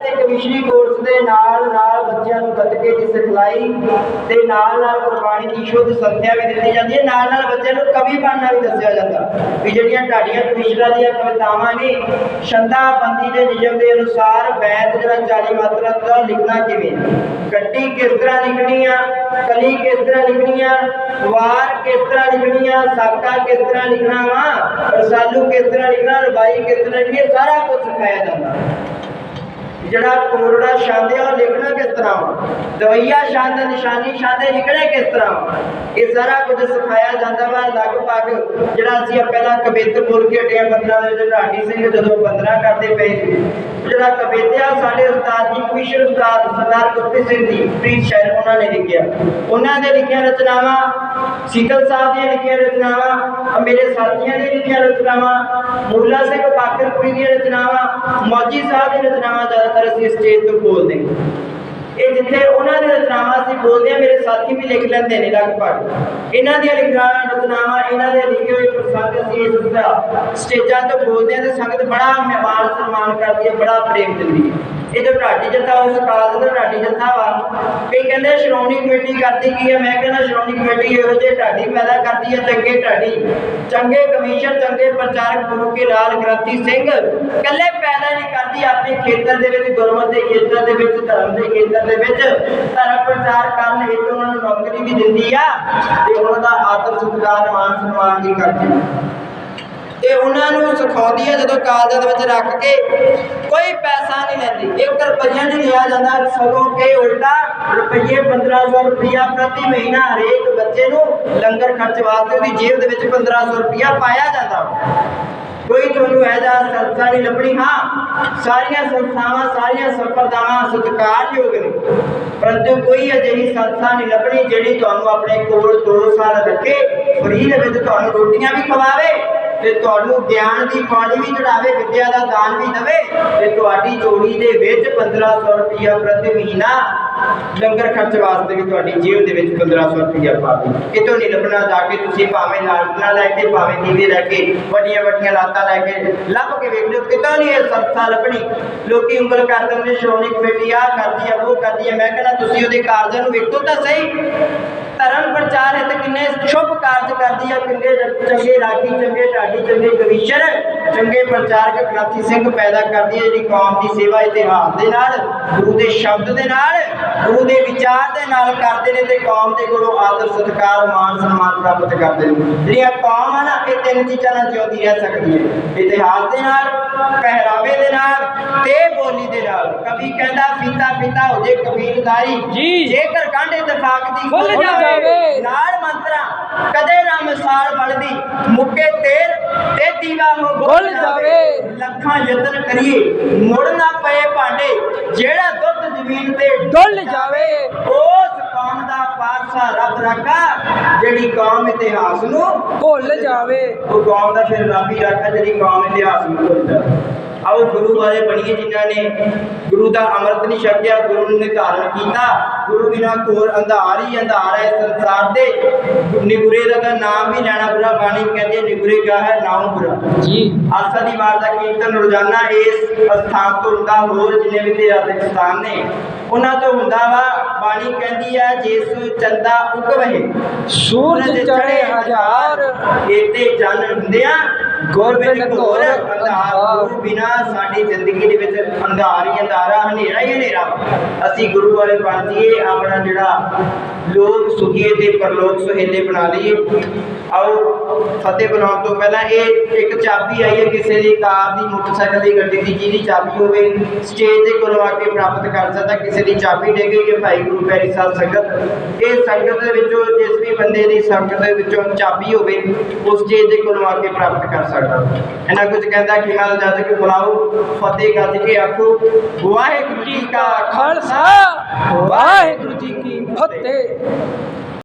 ਤੇ ਕਮਿਸ਼ਨਰੀ ਕੋਰਸ ਦੇ ਨਾਲ ਨਾਲ ਬੱਚਿਆਂ ਨੂੰ ਗੱਤਕੇ ਦੀ ਸਿਖਲਾਈ ਤੇ ਨਾਲ ਨਾਲ ਗੁਰਬਾਣੀ ਦੀ ਸ਼ੁੱਧ ਸੰਥਿਆ ਵੀ ਦਿੱਤੀ ਜਾਂਦੀ ਹੈ। ਨਾਲ ਨਾਲ ਬੱਚਿਆਂ ਨੂੰ ਕਵੀ ਬਣਨਾ ਵੀ ਦੱਸਿਆ ਜਾਂਦਾ ਵੀ ਜਿਹੜੀਆਂ ਢਾਡੀਆਂ ਕਮਿਸ਼ਨਰਾਂ ਦੀਆਂ ਕਵਿਤਾਵਾਂ ਨੇ, ਛੰਦਾ ਦੇ ਨਿਯਮ ਦੇ ਅਨੁਸਾਰ ਬੈਤ ਜਿਹੜਾ 40 ਮਾਤਰਾ ਦਾ ਲਿਖਣਾ ਕਿਵੇਂ? ਗੱਡੀ ਕਿਸ ਤਰ੍ਹਾਂ ਲਿਖਣੀ ਆ? ਕਲੀ ਕਿਸ ਤਰ੍ਹਾਂ ਲਿਖਣੀ ਆ? ਵਾਰ ਕਿਸ ਤਰ੍ਹਾਂ ਲਿਖਣੀ ਆ? ਸਾਕਾ ਕਿਸ ਤਰ੍ਹਾਂ ਲਿਖਣਾ ਵਾ? ਰਸਾਲੂ ਕਿਸ ਤਰ੍ਹਾਂ ਲਿਖਣਾ? ਰਬਾਈ ਕਿਸ ਤਰ੍ਹਾਂ ਲਿਖਣੀ ਸਾਰਾ ਕੁਝ ਸਿਖਾਇਆ ਜਾਂਦਾ। ਜਿਹੜਾ ਕੋਰੜਾ ਛੰਦ ਆ ਉਹ ਲਿਖਣਾ ਕਿਸ ਤਰ੍ਹਾਂ ਵਾ? ਦਵਈਆ ਛੰਦ ਨਿਸ਼ਾਨੀ ਛੰਦ ਇਹ ਲਿਖਣੇ ਕਿਸ ਤਰ੍ਹਾਂ ਵਾ? ਇਹ ਸਾਰਾ ਕੁਝ ਸਿਖਾਇਆ ਜਾਂਦਾ ਵਾ ਲਗਭਗ ਜਿਹੜਾ ਅਸੀਂ ਪਹਿਲਾਂ ਕਵਿਤ ਬੋਲ ਕੇ ਹਟਿਆ ਬੰਦਰਾਂ ਦੇ ਵਿੱਚ ਢਾਡੀ ਸਿੰਘ ਜਦੋਂ ਬੰਦਰਾ ਕਰਦੇ ਪਏ ਸੀ ਉਹ ਜਿਹੜਾ ਕਵਿਤ ਆ ਸਾਡੇ ਉਸਤਾਦ ਜੀ ਕਵੀਸ਼ਰ ਉਸਤਾਦ ਸਰਦਾਰ ਗੁਰਪ੍ਰੀਤ ਸਿੰਘ ਜੀ ਪ੍ਰੀਤ ਸ਼ਾਇਰ ਉਹਨਾਂ ਨੇ ਲਿਖਿਆ ਉਹਨਾਂ ਦੇ ਲਿਖੀਆਂ ਰਚਨਾਵਾਂ ਸੀਤਲ ਸਾਹਿਬ ਦੀਆਂ ਲਿਖੀਆਂ ਰਚਨਾਵਾਂ ਅਹ ਮੇਰੇ ਸਾਥੀਆਂ ਦੀਆਂ ਲਿਖੀਆਂ ਰਚਨਾਵਾਂ ਜ਼ਿਆਦਾਤਰ ਅਸੀਂ ਸਟੇਜ ਤੋਂ ਬੋਲਦੇ ਹਾਂ। ਇਹ ਜਿੱਥੇ ਉਹਨਾਂ ਦੀਆਂ ਰਚਨਾਵਾਂ ਅਸੀਂ ਬੋਲਦੇ ਹਾਂ, ਮੇਰੇ ਸਾਥੀ ਵੀ ਲਿਖ ਲੈਂਦੇ ਨੇ ਲਗਭਗ ਇਹਨਾਂ ਦੀਆਂ ਲਿਖੀਆਂ ਰਚਨਾਵਾਂ, ਇਹਨਾਂ ਦੇ ਲਿਖੇ ਹੋਏ ਪ੍ਰਸੰਗ ਅਸੀਂ ਇਸ ਦਾ ਸਟੇਜਾਂ ਤੋਂ ਬੋਲਦੇ ਹਾਂ ਤੇ ਸੰਗਤ ਬੜਾ ਮਹਿਮਾਨ ਸਨਮਾਨ ਕਰਦੀ ਹੈ, ਬੜਾ ਪ੍ਰੇਮ ਦਿੰਦੀ ਹੈ। ਇਹ ਜੋ ਢਾਡੀ ਜੱਥਾ ਉਸ ਕਾਲ ਦਾ ਢਾਡੀ ਜੱਥਾ ਵਾ। ਕਈ ਕਹਿੰਦੇ ਸ਼੍ਰੋਮਣੀ ਕਮੇਟੀ ਕਰਦੀ ਕੀ ਹੈ ਮੈਂ ਕਹਿੰਦਾ ਸ਼੍ਰੋਮਣੀ ਕਮੇਟੀ ਇਹੋ ਜਿਹੇ ਢਾਡੀ ਪੈਦਾ ਕਰਦੀ ਹੈ ਚੰਗੇ ਢਾਡੀ। ਚੰਗੇ ਕਮਿਸ਼ਨ ਚੰਗੇ ਪ੍ਰਚਾਰਕ ਗੁਰੂ ਕੇ ਲਾਲ ਗ੍ਰੰਥੀ ਸਿੰਘ ਇਕੱਲੇ ਪੈਦਾ ਨਹੀਂ ਕਰਦੀ, ਆਪਣੇ ਖੇਤਰ ਦੇ ਵਿੱਚ, ਗੁਰਮਤ ਦੇ ਖੇਤਰ ਦੇ ਵਿੱਚ, ਧਰਮ ਦੇ ਖੇਤਰ ਦੇ ਵਿੱਚ। ਧਰਮ ਪ੍ਰਚਾਰ ਕਰਨ ਹਿੱਤ ਉਹਨਾਂ ਨੂੰ ਨੌਕਰੀ ਵੀ ਦਿੰਦੀ ਆ ਤੇ ਉਹਨਾਂ ਦਾ ਆਦਰ ਸਤਿਕਾਰ, ਮਾਨ ਸਨਮਾਨ ਵੀ ਕਰਦੀ ਤੇ ਉਹਨਾਂ ਨੂੰ ਸਿਖਾਉਂਦੀ ਹੈ ਜਦੋਂ ਕਾਲਜਾਂ ਦੇ ਵਿੱਚ ਰੱਖ ਕੇ। ਕੋਈ ਪੈਸਾ ਨਹੀਂ ਲੈਂਦੀ। ਇੱਕ ਰੁਪਈਆ ਨਹੀਂ ਲਿਆ ਜਾਂਦਾ। ਸਗੋਂ ਕਿ ਉਲਟਾ ਰੁਪਈਏ 1500 ਰੁਪਈਆ ਪ੍ਰਤੀ ਮਹੀਨਾ ਹਰੇਕ ਬੱਚੇ ਨੂੰ ਲੰਗਰ ਖਰਚ ਵਾਸਤੇ ਉਹਦੀ ਜੇਬ ਦੇ ਵਿੱਚ 1500 ਰੁਪਈਆ ਪਾਇਆ ਜਾਂਦਾ। ਕੋਈ ਤੁਹਾਨੂੰ ਇਹਦਾ ਸੰਸਥਾ ਨਹੀਂ ਲੱਭਣੀ। ਹਾਂ, ਸਾਰੀਆਂ ਸੰਸਥਾਵਾਂ, ਸਾਰੀਆਂ ਸੰਪਰਦਾਵਾਂ ਸਤਿਕਾਰਯੋਗ ਨੇ। ਪਰੰਤੂ ਕੋਈ ਅਜਿਹੀ ਸੰਸਥਾ ਨਹੀਂ ਲੱਭਣੀ ਜਿਹੜੀ ਤੁਹਾਨੂੰ ਆਪਣੇ ਕੋਲ 2 ਸਾਲ ਰੱਖੇ ਫਰੀ ਦੇ ਵਿੱਚ ਤੁਹਾਨੂੰ ਰੋਟੀਆਂ ਵੀ ਖਵਾਵੇ। ਤੇ ਤੁਹਾਨੂੰ ਗਿਆਨ ਦੀ ਪਾਣੀ ਵੀ ਚੜਾਵੇ, ਵਿਦਿਆ ਦਾ ਦਾਨ ਵੀ ਦੇਵੇ ਤੇ ਤੁਹਾਡੀ ਜੋੜੀ ਦੇ ਵਿੱਚ 1500 ਰੁਪਇਆ ਪ੍ਰਤੀ ਮਹੀਨਾ ਲੰਗਰ ਖਰਚ ਵਾਸਤੇ ਵੀ ਤੁਹਾਡੀ ਜੇਬ ਦੇ ਵਿੱਚ 1500 ਰੁਪਇਆ ਪਾਵੇ ਕਿਤੋਂ ਨਹੀਂ ਲੱਭਣਾ, ਜਾ ਕੇ ਤੁਸੀਂ ਭਾਵੇਂ ਲਾਲਟਣਾ ਲੈ ਕੇ, ਭਾਵੇਂ ਦੀਵੇ ਲੈ ਕੇ, ਵੱਡੀਆਂ ਵੱਡੀਆਂ ਲਾਤਾਂ ਲੈ ਕੇ ਲੱਭ ਕੇ ਵੇਖ ਲਿਓ ਕਿਤੋਂ ਨਹੀਂ ਇਹ ਸੰਸਥਾ ਲੱਭਣੀ? ਲੋਕੀ ਉਂਗਲ ਕਰ ਦਿੰਦੇ ਸ਼੍ਰੋਮਣੀ ਕਮੇਟੀ ਆ ਕਰਦੀ ਆ, ਉਹ ਕਰਦੀ ਆ। ਮੈਂ ਕਹਿੰਦਾ, ਤੁਸੀਂ ਉਹਦੇ ਕਾਰਜਾਂ ਨੂੰ ਵੇਖੋ ਤਾਂ ਸਹੀ ਧਰਮ ਪ੍ਰਚਾਰ ਹੈ ਤੇ ਕਿੰਨੇ ਸ਼ੁਭ ਕਰਦੀ ਆ ਕਿੰਨੇ ਚੰਗੇ ਰਾਗੀ, ਚੰਗੇ ਢਾਡੀ, ਚੰਗੇ ਕਵੀਸ਼ਰ, ਚੰਗੇ ਪ੍ਰਚਾਰਕ ਗ੍ਰੰਥੀ ਸਿੰਘ ਪੈਦਾ ਕਰਦੀ ਹੈ ਜਿਹੜੀ ਕੌਮ ਦੀ ਸੇਵਾ ਇਤਿਹਾਸ ਦੇ ਨਾਲ, ਗੁਰੂ ਦੇ ਸ਼ਬਦ ਦੇ ਨਾਲ, ਗੁਰੂ ਦੇ ਵਿਚਾਰ ਦੇ ਨਾਲ ਕਰਦੇ ਨੇ ਤੇ ਕੌਮ ਦੇ ਕੋਲੋਂ ਆਦਰ, ਸਤਿਕਾਰ ਮਾਨ ਸਨਮਾਨ ਪ੍ਰਾਪਤ ਕਰਦੇ ਨੇ। ਜਿਹੜੀਆਂ ਕੌਮ ਆ ਨਾ, ਇਹ ਤਿੰਨ ਚੀਜ਼ਾਂ ਨਾਲ ਜਿਉਂਦੀ ਰਹਿ ਸਕਦੀ ਹੈ। ਇਤਿਹਾਸ ਦੇ ਨਾਲ, ਪਹਿਰਾਵੇ ਦੇ ਨਾਲ ਤੇ ਬੋਲੀ ਦੇ ਨਾਲ। ਕਵੀ ਕਹਿੰਦਾ ਫੀਤਾ ਫੀਤਾ ਹੋ ਜੇ ਕਬੀਲਦਾਰੀ ਜੀ। ਜੇਕਰ ਗੰਢ ਇਤਫਾਕ ਦੀ ਖੁੱਲ੍ਹ ਜਾਵੇ। ਨਾਲ ਮੰਤਰਾ ਕਦੇ ਨਾ ਮਿਸਾਲ ਬਣਦੀ। ਮੁੱਕੇ ਤੇਰ ਤੇ ਦੀਵਾ ਹੋ ਖੁੱਲ੍ਹ ਜਾਵੇ। ਲੱਖਾਂ ਯਤਨ ਕਰੀਏ ਮੁੜ ਨਾ ਪਏ ਭਾਂਡੇ। ਜਿਹੜਾ ਦੁੱਧ ਜ਼ਮੀਨ ਤੇ ਡੁੱਲ ਜਾਵੇ। ਉਸ ਕੌਮ ਦਾ ਪਾਤਸ਼ਾਹ ਰੱਬ ਰੱਖਾ ਜਿਹੜੀ ਕੌਮ ਇਤਿਹਾਸ ਨੂੰ ਭੁੱਲ ਜਾਵੇ। ਉਹ ਕੌਮ ਦਾ ਫਿਰ ਰੱਬ ਹੀ ਰੱਖਾ ਜਿਹੜੀ ਕੌਮ ਇਤਿਹਾਸ ਨੂੰ ਭੁੱਲ ਜਾਵੇ। ਆਓ ਗੁਰੂ ਵਾਲੇ ਬਣੀਏ ਜਿਨ੍ਹਾਂ ਨੇ ਗੁਰੂ ਦਾ ਅੰਮ੍ਰਿਤ ਨਹੀਂ ਛਕਿਆ ਗੁਰੂ ਨੇ ਧਾਰਨ ਕੀਤਾ। ਗੁਰੂ ਬਿਨਾ ਕੋਰ ਅੰਧਾਰ ਹੀ ਅੰਧਾਰ ਹੈ ਸੰਸਾਰ ਦੇ। ਨਿਗੁਰੇ ਦਾ ਤਾਂ ਨਾਮ ਵੀ ਲੈਣਾ ਬੁਰਾ ਬਾਣੀ ਕਹਿੰਦੇ ਨਿਗੁਰੇ ਕਾ ਹੈ? ਨਾਮ ਬੁਰਾ। ਜੀ। ਆਸਾ ਦੀ ਵਾਰ ਦਾ ਕੀਰਤਨ ਰੋਜ਼ਾਨਾ ਇਸ ਸਥਾਨ ਤੋਂ ਹੁੰਦਾ ਹੋਰ ਜਿੰਨੇ ਵੀ ਇਤਿਹਾਸਕ ਸਥਾਨ ਨੇ ਉਹਨਾਂ ਤੋਂ ਹੁੰਦਾ ਵਾ। ਬਾਣੀ ਕਹਿੰਦੀ ਆ ਜਿਸ ਚੰਦਾ ਉਗਵਹਿ ਸੂਰਜ ਚੜੇ ਹਜ਼ਾਰ। ਇਤੇ ਜਨ ਹੁੰਦਿਆਂ ਗੁਰਬਿਨ ਘੋਰ ਅੰਧਾਰ ਬਿਨਾ ਸਾਡੀ ਜ਼ਿੰਦਗੀ ਦੇ ਵਿੱਚ ਅੰਧਾਰ ਹੀ ਅੰਧਾਰਾ ਹਨੇਰਾ ਹੀ ਹਨੇਰਾ। ਅਸੀਂ ਗੁਰੂ ਵਾਲੇ ਬਣ ਜਾਈਏ ਆਪਣਾ ਜਿਹੜਾ ਲੋਕ ਸੁਖੀਏ ਤੇ ਪਰਲੋਕ ਸੁਹੇਲੇ ਬਣਾ ਲਈਏ। ਆਓ ਫਤਿਹ ਬਣਾਉਣ ਤੋਂ ਪਹਿਲਾਂ ਇਹ ਇੱਕ ਚਾਬੀ ਆਈ ਹੈ ਕਿਸੇ ਦੀ ਕਾਰ ਦੀ ਮੋਟਰਸਾਈਕਲ ਦੀ ਗੱਡੀ ਦੀ ਜਿਹਦੀ ਚਾਬੀ ਹੋਵੇ ਸਟੇਜ ਤੇ ਕੋਲੋਂ ਆ ਕੇ ਪ੍ਰਾਪਤ ਕਰ ਸਕਦਾ ਕਿਸੇ ਦੀ ਚਾਬੀ ਡੇ ਗਈ ਹੈ ਭਾਈ ਗੁਰੂ ਪਿਆਰੀ ਸਾਹਿਬ ਸੰਗਤ। ਇਹ ਸੰਗਤ ਦੇ ਵਿੱਚੋਂ ਜਿਸ ਵੀ ਬੰਦੇ ਦੀ ਸੰਗਤ ਦੇ ਵਿੱਚੋਂ ਚਾਬੀ ਹੋਵੇ ਉਸ ਸਟੇਜ ਦੇ ਕੋਲੋਂ ਆ ਕੇ ਪ੍ਰਾਪਤ ਕਰ ਸਕਦਾ। ਇਹਨਾਂ ਕੁਝ ਕਹਿੰਦਾ ਕਿ ਹਾਲ ਜਦ ਕੇ ਬੁਲਾਓ ਫਤਿਹ ਗੱਜ ਕੇ ਆਖੋ ਵਾਹਿਗੁਰੂ ਜੀ ਕਾ ਖਾਲਸਾ ਵਾਹਿਗੁਰੂ ਜੀ ਕੀ ਫਤਿਹ।